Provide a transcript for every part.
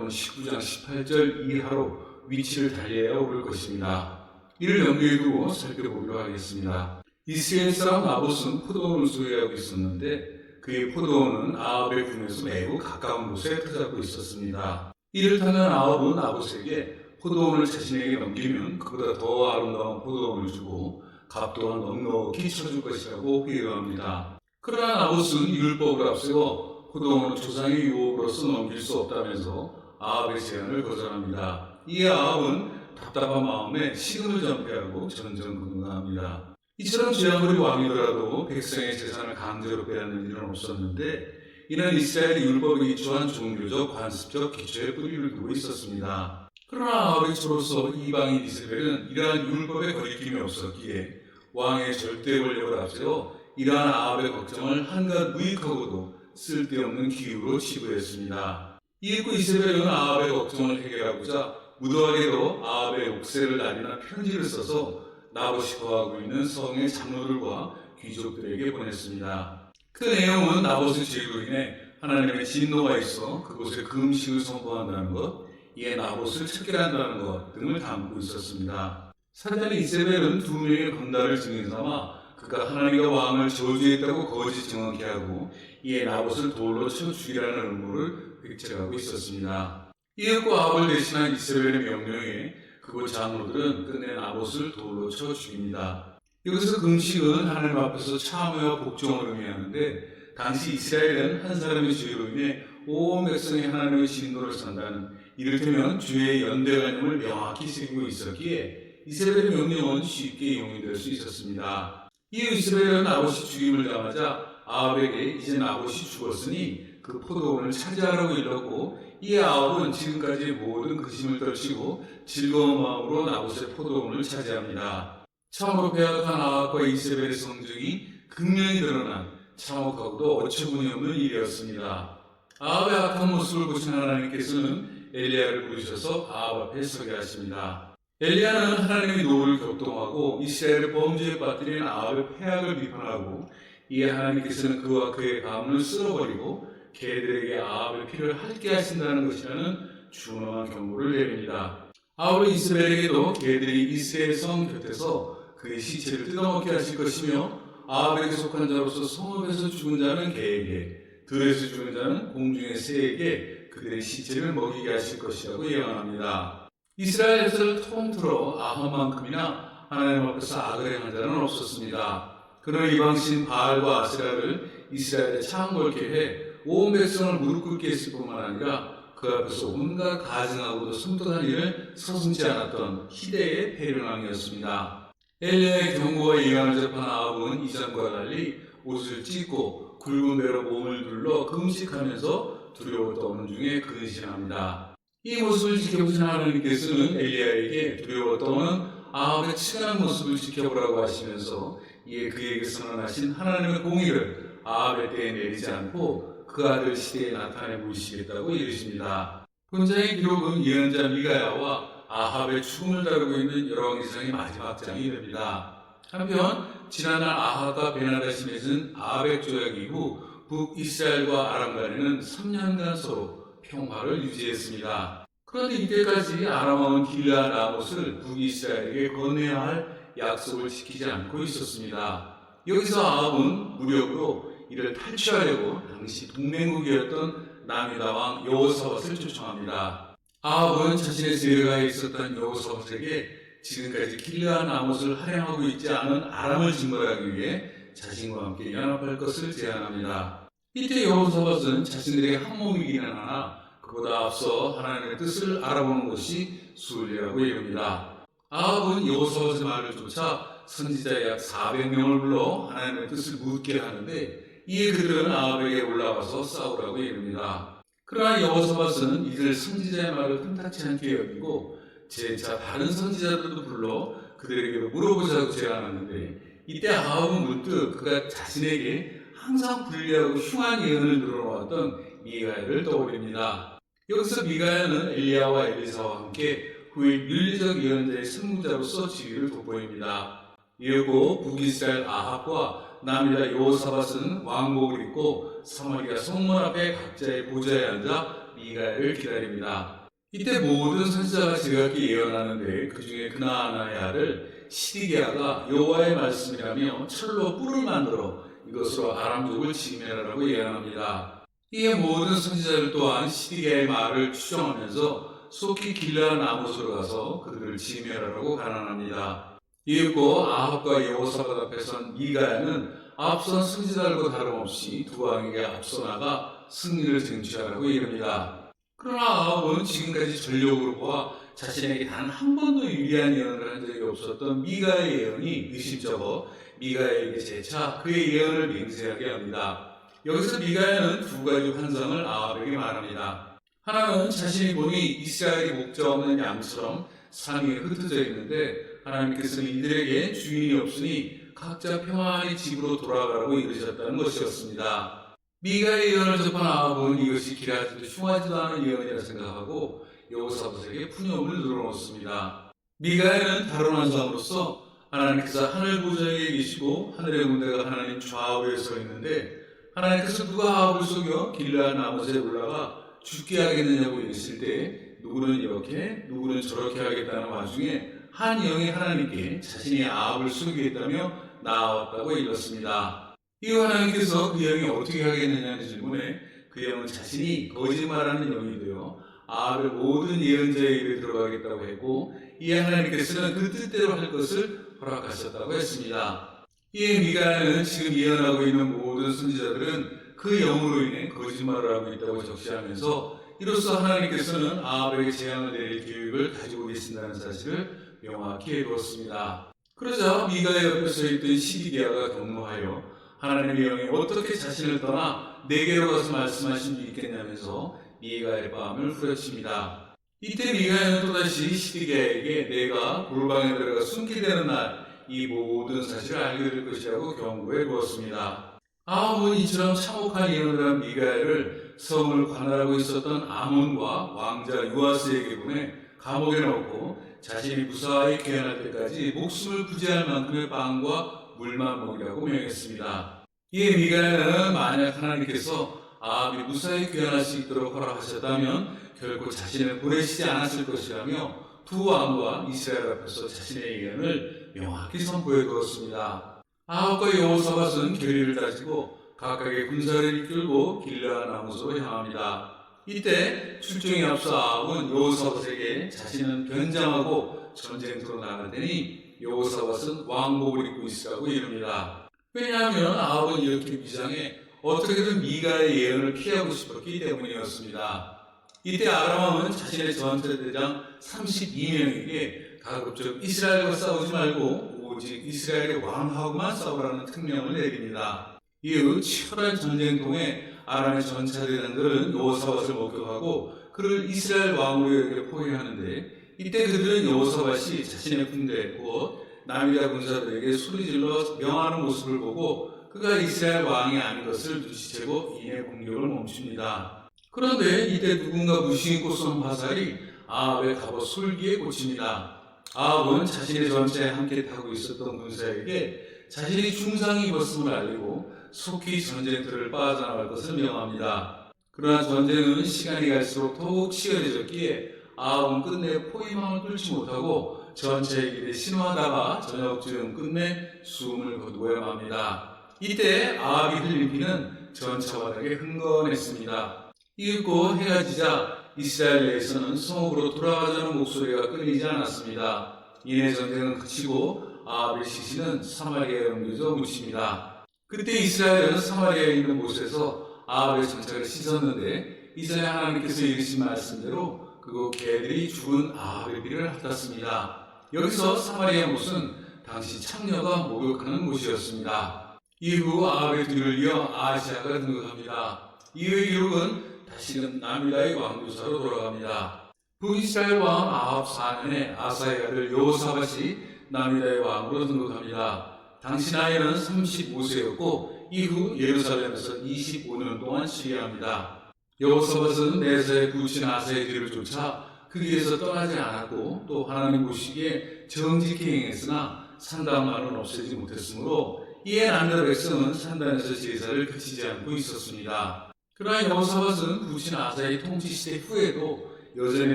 19장 이하나 또는 19장 18절 이하로 위치를 달리해야 올 것입니다. 이를 염두에 두고 살펴보기로 하겠습니다. 이스라엘 사람 아봇은 포도원을 소유하고 있었는데 그의 포도원은 아합의 군에서 매우 가까운 곳에 터잡고 있었습니다. 이를 타는 아합은 아봇에게 포도원을 자신에게 넘기면 그보다 더 아름다운 포도원을 주고 값 또한 넉넉히 쳐줄 것이라고 비유합니다. 그러나 아봇은 율법을 앞세워 포도원을 조상의 유혹으로서 넘길 수 없다면서 아합의 제안을 거절합니다. 이에 아합은 답답한 마음에 식음을 전폐하고 전전긍긍합니다. 이처럼 죄아무리 왕이더라도 백성의 재산을 강제로 빼앗는 일은 없었는데 이는 이스라엘의 율법에 기초한 종교적 관습적 기초에 뿌리를 두고 있었습니다. 그러나 아합의 초로서 이방인 이스라엘은 이러한 율법에 거리낌이 없었기에 왕의 절대 권력을 앞세워 이러한 아합의 걱정을 한갓 무익하고도 쓸데없는 기후로 치부했습니다. 이윽고 이스라엘은 아합의 걱정을 해결하고자 무도하게도 아합의 옥새를 날리나 편지를 써서 나봇이 거하고 있는 성의 장로들과 귀족들에게 보냈습니다. 그 내용은 나봇의 죄로 인해 하나님의 진노가 있어 그곳에 금식을 선포한다는 것, 이에 나봇을 척결한다는 것 등을 담고 있었습니다. 사단이 이세벨은 두 명의 건달을 증인 삼아 그가 하나님과 왕을 저주했다고 거짓 증언케 하고 이에 나봇을 돌로 쳐 죽이라는 음모를 획책하고 있었습니다. 이윽고 아합을 대신한 이스라엘의 명령에 그곳 장로들은 끝내 나봇을 돌로 쳐 죽입니다. 여기서 금식은 하나님 앞에서 참회와 복종을 의미하는데 당시 이스라엘은 한 사람의 죄로 인해 온 백성이 하나님의 진노를 산다는 이를테면 주의 연대관념을 명확히 새기고 있었기에 이스라엘의 명령은 쉽게 용인될 수 있었습니다. 이에 이스라엘은 나봇이 죽임을 당하자 아합에게 이제 나봇이 죽었으니 그 포도원을 차지하라고 일렀고 이에 아합은 지금까지 모든 근심을 떨치고 즐거운 마음으로 나봇의 포도원을 차지합니다. 참으로 배악한 아합과 이세벨의 성적이 극명히 드러난 참혹하고도 어처구니 없는 일이었습니다. 아합의 악한 모습을 보신 하나님께서는 엘리야를 부르셔서 아합 앞에 서게 하십니다. 엘리야는 하나님의 노를 격동하고 이스라엘을 범죄에 빠뜨린 아합의 폐악을 비판하고 이에 하나님께서는 그와 그의 가문을 쓸어버리고 개들에게 아합의 피를 핥게 하신다는 것이라는 준엄한 경고를 내립니다. 아울러 이스라엘에게도 개들이 이스라엘 성 곁에서 그의 시체를 뜯어먹게 하실 것이며 아합에게 속한 자로서 성읍에서 죽은 자는 개에게 들에서 죽은 자는 공중의 새에게 그들의 시체를 먹이게 하실 것이라고 예언합니다. 이스라엘 에서를 통틀어 아합만큼이나 하나님 앞에서 악을 행한 자는 없었습니다. 그는 이방신 바알과 아세라를 이스라엘에 창궐케 해 온 백성을 무릎 꿇게 했을 뿐만 아니라 그 앞에서 온갖 가증하고도 섬뜩한 일을 서슴지 않았던 희대의 패륜왕이었습니다. 엘리야의 경고와 예언을 접한 아합은 이전과 달리 옷을 찢고 굵은 배로 몸을 둘러 금식하면서 두려워 떠오는 중에 근신합니다. 이 모습을 지켜보신 하나님께서는 엘리야에게 두려워 떠오는 아합의 치근한 모습을 지켜보라고 하시면서 이에 그에게 선언하신 하나님의 공의를 아합의 때에 내리지 않고 그 아들 시대에 나타내 보이시겠다고 이르십니다. 본장의 기록은 예언자 미가야와 아합의 죽음을 다루고 있는 열왕기상의 마지막 장이 됩니다. 한편 지난날 아합과 베나다시 맺은 아합의 조약 이후 북이스라엘과 아람 간에는 3년간 서로 평화를 유지했습니다. 그런데 이때까지 아람왕은 길라 나못을 북이스라엘에게 건네야 할 약속을 지키지 않고 있었습니다. 여기서 아합은 무력으로 이를 탈취하려고 당시 동맹국이었던 남유다 왕 여호사밧을 초청합니다. 아합은 자신의 세력하에 있었던 여호사밧에게 지금까지 길라 나못을 할행하고 있지 않은 아람을 징벌하기 위해 자신과 함께 연합할 것을 제안합니다. 이때 여호사밧은 자신들의 한 몸이기는 하나 그보다 앞서 하나님의 뜻을 알아보는 것이 순리라고 이릅니다. 아합은 여호사밧의 말을 쫓아 선지자 약 400명을 불러 하나님의 뜻을 묻게 하는데 이에 그들은 아합에게 올라가서 싸우라고 이릅니다. 그러나 여호사밧은 이들 선지자의 말을 탐탁치 않게 여기고 재차 다른 선지자들도 불러 그들에게 물어보자고 제안하는데 이때 아합은 문득 그가 자신에게 항상 불리하고 흉한 예언을 늘어놓았던 미가야를 떠올립니다. 여기서 미가야는 엘리야와 엘리사와 함께 후일 윤리적 예언자의 선무자로서 지위를 돋보입니다. 이윽고 북이스라엘 아합과 남이다 여호사밧은 왕복을 입고 사마리아 성문 앞에 각자의 보좌에 앉아 미가엘을 기다립니다. 이때 모든 선지자가 지각히 예언하는데 그 중에 그나아나의 아들 시디게아가 여호와의 말씀이라며 철로 뿔을 만들어 이것으로 아람족을 지면하라고 예언합니다. 이에 모든 선지자들 또한 시디게아의 말을 추정하면서 속히 길라 나무소로 가서 그들을 지면하라고 가난합니다. 이윽고 아합과 여호사밧 앞에 선 미가야는 앞선 선지자들과 다름없이 두 왕에게 앞서 나가 승리를 쟁취하라고 이릅니다. 그러나 아합은 지금까지 전력으로 보아 자신에게 단 한 번도 유리한 예언을 한 적이 없었던 미가의 예언이 의심쩍어 미가에게 재차 그의 예언을 맹세하게 합니다. 여기서 미가야는 두 가지 환상을 아합에게 말합니다. 하나는 자신이 보니 이스라엘이 목자 없는 양처럼 산 위에 흩어져 있는데 하나님께서는 이들에게 주인이 없으니 각자 평안히 집으로 돌아가라고 이르셨다는 것이었습니다. 미가의 예언을 접한 아합은 이것이 길하지도 흉하지도 않은 예언이라 생각하고 여호사밧에게 푸념을 늘어놓습니다. 미가에는 다른 환상으로서 하나님께서 하늘 보좌에 계시고 하늘의 군대가 하나님 좌우에 서 있는데 하나님께서 누가 아합을 속여 길라 나무에 올라가 죽게 하겠느냐고 이르실 때 누구는 이렇게 누구는 저렇게 하겠다는 와중에 한 영이 하나님께 자신이 아합을 속이겠다며 나왔다고 읽었습니다. 이 하나님께서 그 영이 어떻게 하겠느냐는 질문에 그 영은 자신이 거짓말하는 영이 되어 아합의 모든 예언자의 입에 들어가겠다고 했고 이에 하나님께서는 그 뜻대로 할 것을 허락하셨다고 했습니다. 이에 미가는 지금 예언하고 있는 모든 선지자들은 그 영으로 인해 거짓말을 하고 있다고 적시하면서 이로써 하나님께서는 아합에게 재앙을 내릴 계획을 가지고 계신다는 사실을 명확히 해두었습니다. 그러자 미가의 옆에 서 있던 시디게아가 경노하여 하나님의 영이 어떻게 자신을 떠나 내게로 가서 말씀하신 줄 있겠냐면서 미가의 마음을 후려칩니다. 이때 미가는 또다시 시디게에게 내가 골방에 들어가 숨게 되는 날 이 모든 사실을 알게 될 것이라고 경고해 두었습니다. 아합은 이처럼 참혹한 예언을 한 미가엘을 성을 관할하고 있었던 아몬과 왕자 유아스에게 보내 감옥에 넣고 자신이 무사히 귀환할 때까지 목숨을 부지할 만큼의 빵과 물만 먹이라고 명했습니다. 이에 미가엘은 만약 하나님께서 아합이 무사히 귀환할 수 있도록 허락하셨다면 결코 자신을 보내시지 않았을 것이라며 두 왕과 이스라엘 앞에서 자신의 예언을 명확히 선포해 두었습니다. 아합과 여호사밧은 결의를 다지고 각각의 군사를 이끌고 길라 나무소로 향합니다. 이때 출정에 앞서 아합은 여호사밧에게 자신은 변장하고 전쟁터로 나가더니 여호사밧은 왕복을 입고 있으라고 이릅니다. 왜냐하면 아합은 이렇게 위장해 어떻게든 미가의 예언을 피하고 싶었기 때문이었습니다. 이때 아람왕은 자신의 전체대장 32명에게 가급적 이스라엘과 싸우지 말고 오직 이스라엘의 왕하고만 싸우라는 특명을 내립니다. 이후 치열한 전쟁통에 아람의 전차대장들은 여호사밧을 목격하고 그를 이스라엘 왕으로 포위하는데 이때 그들은 여호사밧이 자신의 군대 곧 남이다 군사들에게 소리질러 명하는 모습을 보고 그가 이스라엘 왕이 아닌 것을 눈치채고 이내 공격을 멈춥니다. 그런데 이때 누군가 무심코 쏜 화살이 아합의 갑옷 솔기에 꽂힙니다. 아합은 자신의 전차에 함께 타고 있었던 군사에게 자신이 중상이 입었음을 알리고 속히 전쟁터를 빠져나갈 것을 명합니다. 그러나 전쟁은 시간이 갈수록 더욱 치열해졌기에 아합은 끝내 포위망을 뚫지 못하고 전차의 길에 신호하다가 저녁쯤 끝내 숨을 거두어야 합니다. 이때 아합이 흘린 피는 전차 바닥에 흥건했습니다. 이윽고 해가 지자 이스라엘 내에서는 성읍으로 돌아가자는 목소리가 끊이지 않았습니다. 이내 전쟁은 그치고 아합의 시신은 사마리아에 옮겨져 묻힙니다. 그때 이스라엘은 사마리아에 있는 곳에서 아합의 전차를 씻었는데 이전에 하나님께서 이르신 말씀대로 그곳 개들이 죽은 아합의 피를 핥았습니다. 여기서 사마리아 못은 당시 창녀가 목욕하는 곳이었습니다. 이후 아합의 뒤를 이어 아시아가 등극합니다. 이후의 기록은 다시금 남유다의 왕조사로 돌아갑니다. 북이스라엘 왕 아합 4년에 아사의 아들 여호사밧이 남유다의 왕으로 등극합니다. 당시 나이는 35세였고 이후 예루살렘에서 25년 동안 시위합니다. 여호사밧은 내세의 부친 아사의 뒤를 쫓아 그 길에서 떠나지 않았고 또 하나님 보시기에 정직히 행했으나 상당만은 없애지 못했으므로 이에 남자 백성은 산단에서 제사를 그치지 않고 있었습니다. 그러나 여호사밧은 부친 아사의 통치 시대 후에도 여전히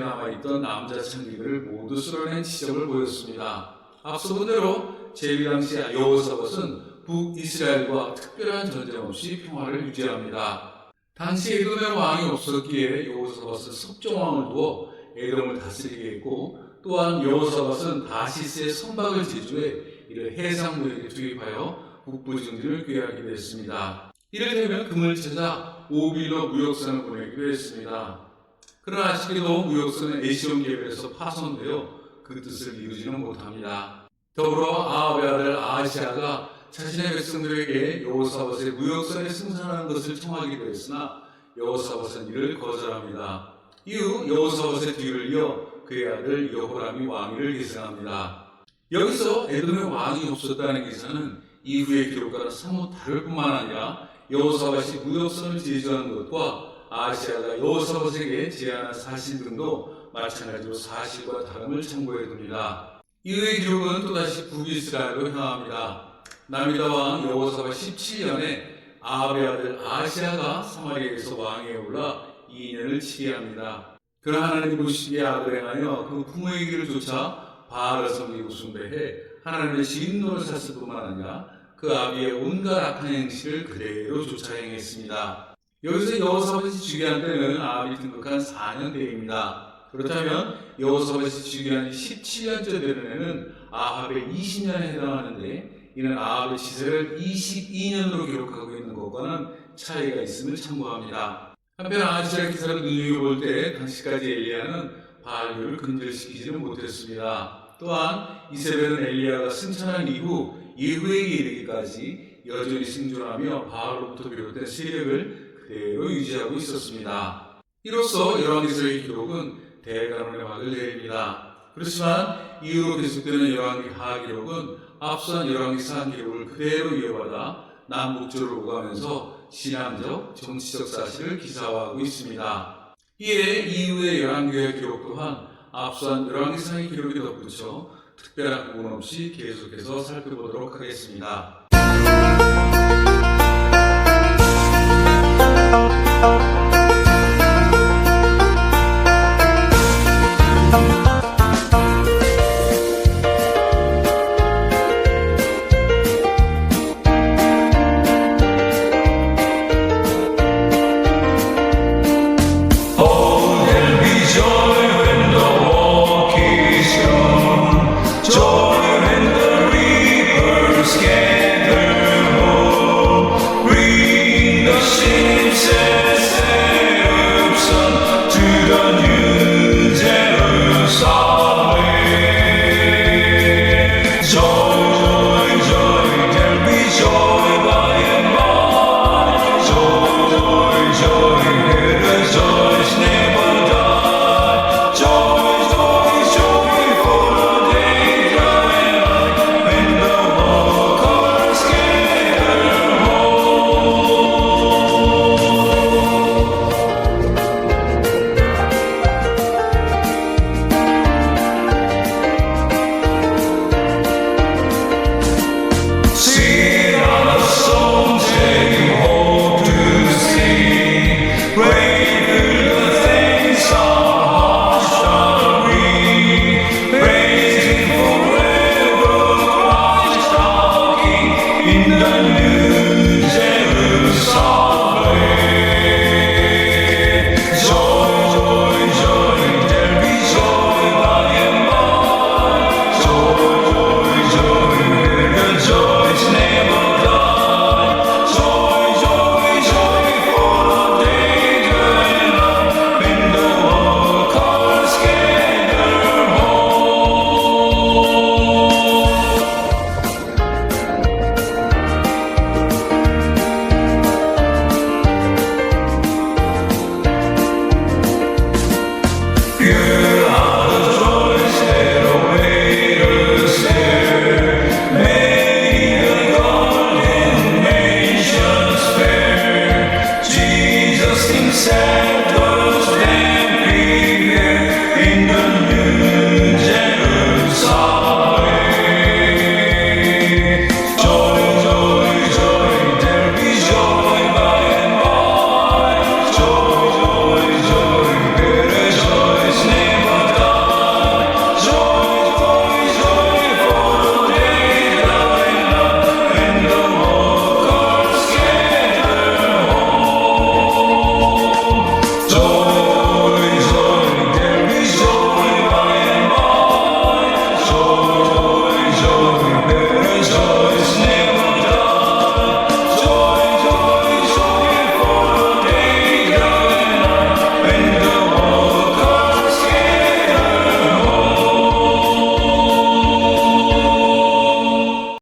남아있던 남자 창기들을 모두 쓸어낸 지적을 보였습니다. 앞서 본 대로 제위 당시 여호사밧은 북이스라엘과 특별한 전쟁 없이 평화를 유지합니다. 당시 에돔의 왕이 없었기에 여호사밧은 석종왕을 두어 에돔을 다스리게 했고 또한 여호사밧은 다시스의 선박을 제주해 이를 해상무역에 투입하여 북부 증진을 꾀하기도 했습니다. 이를테면 금을 찾아 오빌로 무역선을 보내기도 했습니다. 그러나 아쉽게도 무역선은 에시온 계열에서 파손되어 그 뜻을 이루지는 못합니다. 더불어 아합의 아들 아시아가 자신의 백성들에게 여호사밧의 무역선에 승선하는 것을 청하기도 했으나 여호사밧은 이를 거절합니다. 이후 여호사밧의 뒤를 이어 그의 아들 여호람이 왕위를 계승합니다. 여기서 에돔의 왕이 없었다는 기사는 이후의 기록과는 사뭇 다를 뿐만 아니라 여호사밧이 무역선을 제주한 것과 아시아가 여호사밧에게 제안한 사실 등도 마찬가지로 사실과 다름을 참고해 둡니다. 이후의 기록은 또다시 북이스라엘로 향합니다. 남이다 왕 여호사밧 17년에 아합의 아들 아시아가 사마리아에서 왕위에 올라 2년을 치게 합니다. 그러나 하나님 보시기에 악을 행하여 그 부모의 길을 쫓아 바알을 섬기고 숭배해 하나님의 진노를 샀을 뿐만 아니라 그 아비의 온갖 악한 행실을 그대로 쫓아 행했습니다. 여기서 여호사밧이 즉위한 때는 아합이 등극한 4년 대입니다. 그렇다면 여호사밧이 즉위한 17년째 되는 해는 아합의 20년에 해당하는데 이는 아합의 시세를 22년으로 기록하고 있는 것과는 차이가 있음을 참고합니다. 한편 아시아 기사를 눈여겨볼 때 당시까지 엘리야는 바알교를 근절시키지는 못했습니다. 또한 이세벨은 엘리야가 승천한 이후 예후에게 이르기까지 여전히 생존하며 바알로부터 비롯된 세력을 그대로 유지하고 있었습니다. 이로써 열왕기서의 기록은 대가론의 막을 내립니다. 그렇지만 이후로 계속되는 열왕기 하 기록은 앞선 열왕기 상 기록을 그대로 이어받아 남북조를 오가면서 신앙적, 정치적 사실을 기사화하고 있습니다. 이에 이후의 열왕기의 기록 또한 앞선 열왕기 상의 기록에 덧붙여 특별한 부분 없이 계속해서 살펴보도록 하겠습니다.